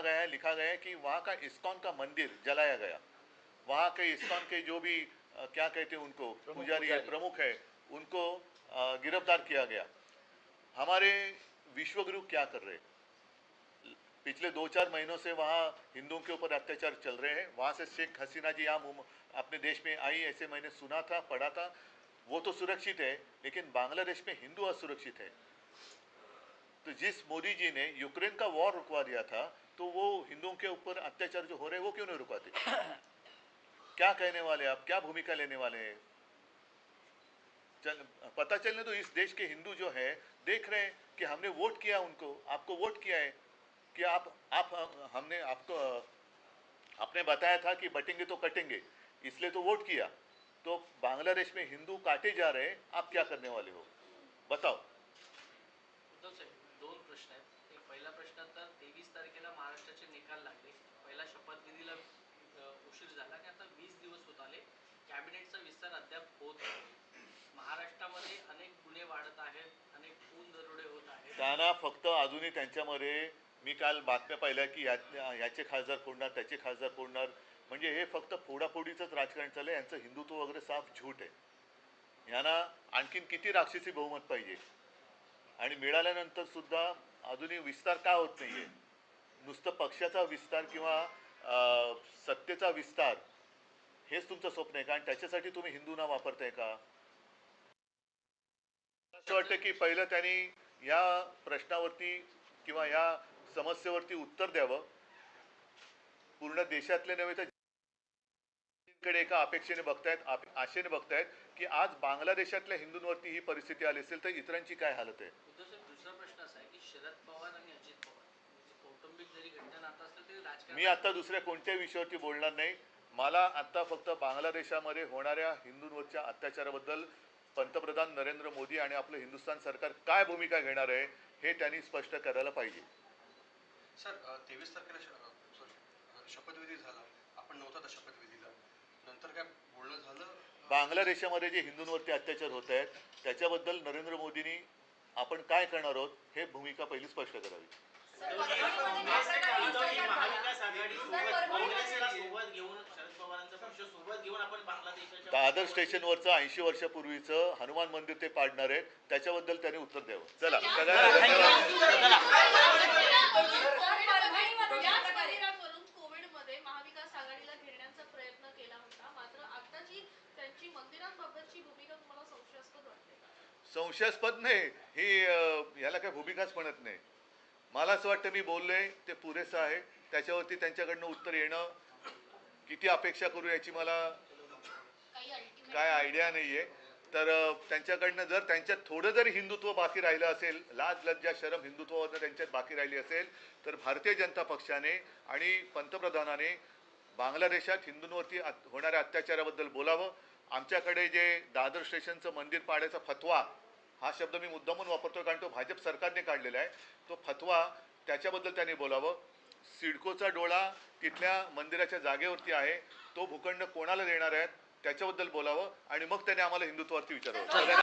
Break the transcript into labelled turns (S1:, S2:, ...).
S1: कहा गया है लिखा गया है कि वहाँ का इस्कॉन का मंदिर जलाया गया। वहाँ के इस्कॉन के जो भी अ, क्या कहते हैं उनको पुजारी है प्रमुख है उनको गिरफ़्तार किया गया। हमारे विश्वगुरु क्या कर रहे हैं? पिछले दो चार महीनों से वहाँ हिंदुओं के ऊपर अत्याचार चल रहे हैं। वहाँ से शेख हसीना जी यहाँ अपने देश में आई ऐसे मैंने सुना था पढ़ा था। वो तो सुरक्षित है लेकिन बांग्लादेश में हिंदू असुरक्षित है। तो जिस मोदी जी ने यूक्रेन का वॉर रुकवा दिया था तो वो हिंदुओं के ऊपर अत्याचार जो हो रहे हैं वो क्यों नहीं रुकवाते? क्या कहने वाले आप? क्या भूमिका लेने वाले हैं? चल पता चलने तो इस देश के हिंदू जो है देख रहे हैं कि हमने वोट किया उनको आपको वोट किया है कि आप आप हमने आपको आपने बताया था कि बटेंगे तो कटेंगे इसलिए तो वोट किया। तो बांग्लादेश में हिंदू काटे जा रहे हैं आप क्या करने वाले हो? बताओ।
S2: दोन प्रश्न आहेत. एक पहिला प्रश्न तर तेवीस तारखेला महाराष्ट्राचे निकाल लागले. पहिला शपथविधीला उशीर झाला आणि आता वीस दिवस होत आले. कॅबिनेटचा विस्तार अद्याप होत नाही. महाराष्ट्रामध्ये अनेक गुन्हे वाढत आहेत अनेक खून दरोडे होत आहेत.
S1: त्यांना फक्त अजूनही त्यांच्यामध्ये मी काल बातम्या पाहिल्या की याचे खासदार फोडणार त्याचे खासदार फोडणार म्हणजे हे फक्त फोडाफोडीचंच राजकारण चाललंय. यांचं हिंदुत्व वगैरे साफ झूट आहे. यांना आणखीन किती राक्षसी बहुमत पाहिजे? आणि मिळाल्यानंतर सुद्धा अजूनही विस्तार का होत नाहीये? नुसतं पक्षाचा विस्तार किंवा अं, सत्तेचा विस्तार हेच तुमचं स्वप्न आहे का? आणि त्याच्यासाठी तुम्ही हिंदूंना वापरताय का? असं वाटतं की पहिलं त्यांनी या प्रश्नावरती किंवा या समस्येवरती उत्तर द्यावं. पूर्ण देशातले नव्हे तर कडे एका अपेक्षेने बघतायत आप- आशेने बघतायत की आज बांगलादेशातल्या हिंदूंवरती ही परिस्थिती आली असेल तर इतरांची काय हालत आहे?
S2: दुसरा प्रश्न असा आहे की शरद पवार आणि अजित पवार म्हणजे कौटुंबिक जरी घटना नातं असलं तरी राजकारण
S1: मी आता दुसऱ्या कोणत्याही विषयावरती बोलणार नाही. मला आता फक्त बांगलादेशामध्ये होणाऱ्या हिंदूंवरच्या अत्याचाराबद्दल पंतप्रधान नरेंद्र मोदी आणि आपलं हिंदुस्थान सरकार काय भूमिका घेणार आहे हे त्यांनी स्पष्ट करायला पाहिजे.
S3: सर तेवीस तारखेला शपथविधी झाला. आपण नव्हता शपथविधीला. नंतर काय बोलणं झालं?
S1: बांगलादेशामध्ये जे हिंदूंवरती अत्याचार होत आहेत त्याच्याबद्दल नरेंद्र मोदींनी आपण काय करणार आहोत हे भूमिका पहिली स्पष्ट करावी.
S4: महाविकास आघाडी सोबत काँग्रेसला सोबत घेऊन शरद पवारांचा पक्ष सोबत घेऊन आपण बांगलादेशाच्या
S1: दादर स्टेशनवरचं ऐंशी वर्षापूर्वीचं हनुमान मंदिर ते पाडणार आहे त्याच्याबद्दल त्यांनी उत्तर द्यावं. चला सगळ्यांना धन्यवाद
S5: या जाहिरातवरून कोविडमध्ये महाविकास आघाडीला घेण्याचा प्रयत्न केला होता मात्र आताची त्यांची मंदिरांबाबतची भूमिका तुम्हाला संशयास्पद वाटते का
S1: संशयास्पद नाही. ही ह्याला याला भूमिकाच म्हणत नाही. मला असं वाटतं मी बोललोय ते पुरेसं आहे. त्याच्यावरती त्यांच्याकडनं उत्तर येणं किती अपेक्षा करू याची मला काय आयडिया नाही आहे तर त्यांच्याकडनं जर त्यांच्यात थोडं जरी हिंदुत्व बाकी राहिलं असेल लाज लज्जा शरम हिंदुत्वावरनं त्यांच्यात बाकी राहिली असेल तर भारतीय जनता पक्षाने आणि पंतप्रधानाने बांगलादेशात हिंदूंवरती होणाऱ्या अत्याचाराबद्दल बोलावं. आमच्याकडे जे दादर स्टेशनचं मंदिर पाडायचा फतवा हा शब्द मी मुद्दामून वापरतो कारण तो भाजप सरकारने काढलेला आहे. तो फतवा त्याच्याबद्दल त्यांनी बोलावं. सिडकोचा डोळा तिथल्या मंदिराच्या जागेवरती आहे. तो भूखंड कोणाला देणार आहेत त्याच्याबद्दल बोलावं आणि मग त्याने आम्हाला हिंदुत्वावरती विचारावं.